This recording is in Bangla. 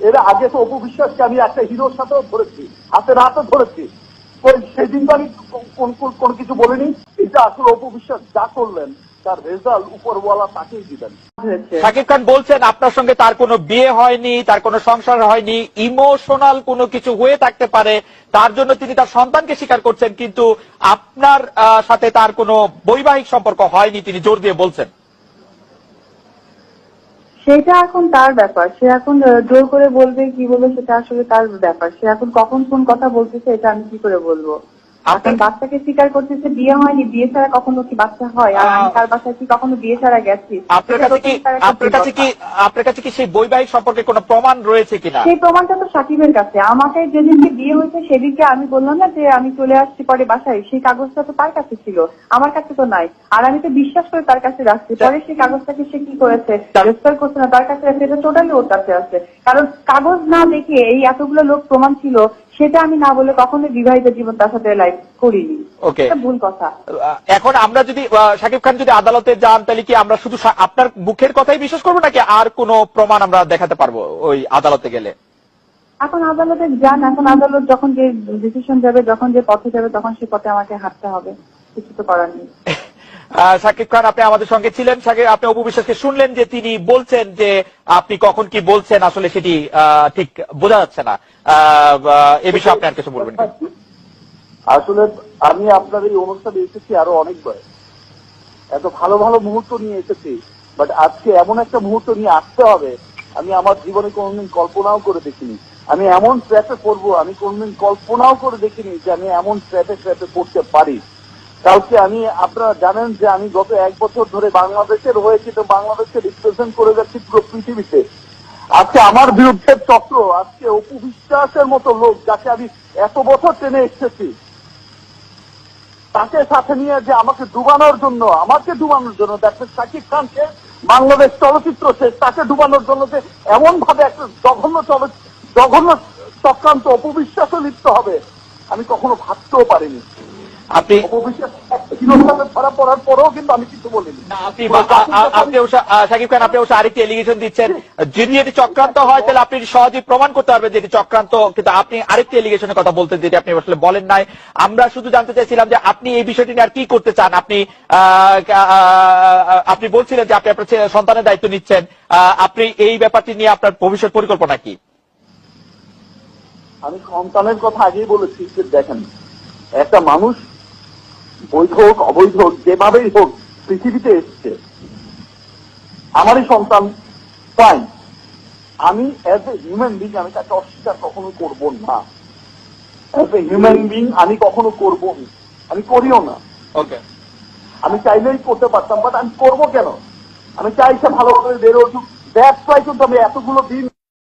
এর আগে তো অপবিশ্বাসকে আমি একটা হিরোর সাথেও ধরেছি হাতে রাতে ধরেছি। ওই সেদিন তো আমি কোন- কিছু বলিনি। এটা আসলে অপবিশ্বাস যা করলেন তার রেজাল্ট উপরওয়ালা তাকেই দিবেন শাকিব খান বলছেন আপনার সঙ্গে তার কোনো বিয়ে হয়নি তার কোনো সংসার হয়নি ইমোশনাল কোনো কিছু হয়ে থাকতে পারে তার জন্য তিনি তার সন্তানকে স্বীকার করছেন কিন্তু আপনার আহ, সাথে তার কোনো বৈবাহিক সম্পর্ক হয়নি তিনি জোর দিয়ে বলছেন। সেটা এখন তার ব্যাপার। সে এখন জোর করে বলবে, কি বলবে সেটা আসলে তার ব্যাপার। সে এখন কখন কোন কথা বলতেছে, এটা আমি কি করে বলব? আপনার- বাচ্চাকে স্বীকার করতেছে বিয়ে হয়নি বিয়ে ছাড়া কখনো কি বাচ্চা হয়? আর আমি তার বাসায় কি কখনো বিয়ে ছাড়া গেছি? আপনার কাছে কি আপনার কাছে কি আপনার কাছে কি সেই বৈবাহিক সম্পর্কে কোনো প্রমাণ রয়েছে কিনা? সেই প্রমাণটা তো সাকিবের কাছে। আমাকে যেদিনকে বিয়ে হয়েছে সেদিনকে আমি বললাম না যে আমি চলে আসছি পরে বাসায়। সেই কাগজটা তো তার কাছে ছিল। আমার কাছে তো নাই। আর আমি তো বিশ্বাস করে তার কাছে রাখছি। পরে সেই কাগজটাকে সে কি করেছে? তার- রেজিস্টার করছে না তার কাছে আছে এটা টোটালি ওর কাছে আছে। কারণ কাগজ না দেখে এই এতগুলো লোক প্রমাণ ছিল সেটা আমি না বলে কখনোই বিবাহিত জীবন তার সাথে লাইফ করিনি। ওকে ভুল কথা। এখন আমরা যদি শাকিব খান যদি আদালতে যান তাহলে কি আমরা শুধু আপনার মুখের কথাই বিশ্বাস করব নাকি আর কোনো প্রমাণ আমরা দেখাতে পারব ওই আদালতে গেলে? এখন আদালতে যান এখন আদালত যখন যে ডিসিশন যাবে যখন যে পথে যাবে তখন সে পথে আমাকে হাঁটতে হবে। কিছু তো করার নেই। শাকিব খান, আপনি আমাদের সঙ্গে ছিলেন। শাকিব আপনি অপু বিশ্বাসকে শুনলেন যে তিনি বলছেন যে আপনি কখন কি বলছেন, আসলে সেটি ঠিক বোঝা যাচ্ছে না। এ বিষয়ে আপনি আর কিছু বলবেন আসলে আমি আপনার এই অনুষ্ঠানে এসেছি আরও অনেকবার। এত ভালো ভালো মুহূর্ত নিয়ে এসেছি বাট আজকে এমন একটা মুহূর্ত নিয়ে আসতে হবে, আমি আমার জীবনে কোনোদিন কল্পনাও করে দেখিনি। আমি এমন ট্র্যাপে পড়ব আমি কোনোদিন কল্পনাও করে দেখিনি যে আমি এমন ট্র্যাপে ট্র্যাপে পড়তে পারি। কালকে আমি, আপনারা জানেন যে আমি গত এক বছর ধরে বাংলাদেশের হয়েছি, তো বাংলাদেশকে রিপ্রেজেন্ট করে যাচ্ছি পুরো পৃথিবীতে। আজকে আমার বিরুদ্ধে চক্র, আজকে অপু বিশ্বাসের মতো লোক যাকে আমি এত বছর টেনে এসেছি, তাকে সাথে নিয়ে যে আমাকে ডুবানোর জন্য, আমাকে ডুবানোর জন্য দেখবেন শাকিব খানকে বাংলাদেশ চলচ্চিত্র শেষ, তাকে ডুবানোর জন্য যে এমন ভাবে একটা জঘন্য চল জঘন্য চক্রান্ত অপবিশ্বাসও লিপ্ত হবে, আমি কখনো ভাবতেও পারিনি। আপনি শাকিব খান আপনি অবশ্য আরেকটি এলিগেশন দিচ্ছেন। যদি এটি চক্রান্ত হয় তাহলে আপনি সহজেই প্রমাণ করতে পারবেন যে এটি চক্রান্ত কিন্তু আপনি আরেকটি এলিগেশনের কথা বলতেন যেটি আপনি আসলে বলেন নাই। আমরা শুধু জানতে চাইছিলাম যে আপনি এই বিষয়টি নিয়ে আর কি করতে চান? আপনি আপনি বলছিলেন যে আপনি আপনার সন্তানের দায়িত্ব নিচ্ছেন। আপনি এই ব্যাপারটি নিয়ে আপনার ভবিষ্যৎ পরিকল্পনা কি? আমি সন্তানের কথা আগেই বলেছি দেখেন একটা মানুষ বৈধ হোক অবৈধ হোক যেভাবেই হোক পৃথিবীতে এসছে। আমারই সন্তান ফাইন আমি অ্যাজ এ হিউম্যান বিং আমি তাকে অস্বীকার কখনো করব না। অ্যাজ এ হিউম্যান বিং আমি কখনো করব না। আমি করিও না। ওকে আমি চাইলেই করতে পারতাম বাট আমি করব কেন? আমি চাই সে ভালো করে বেরো উঠুক দ্যাটস কিন্তু আমি এতগুলো দিন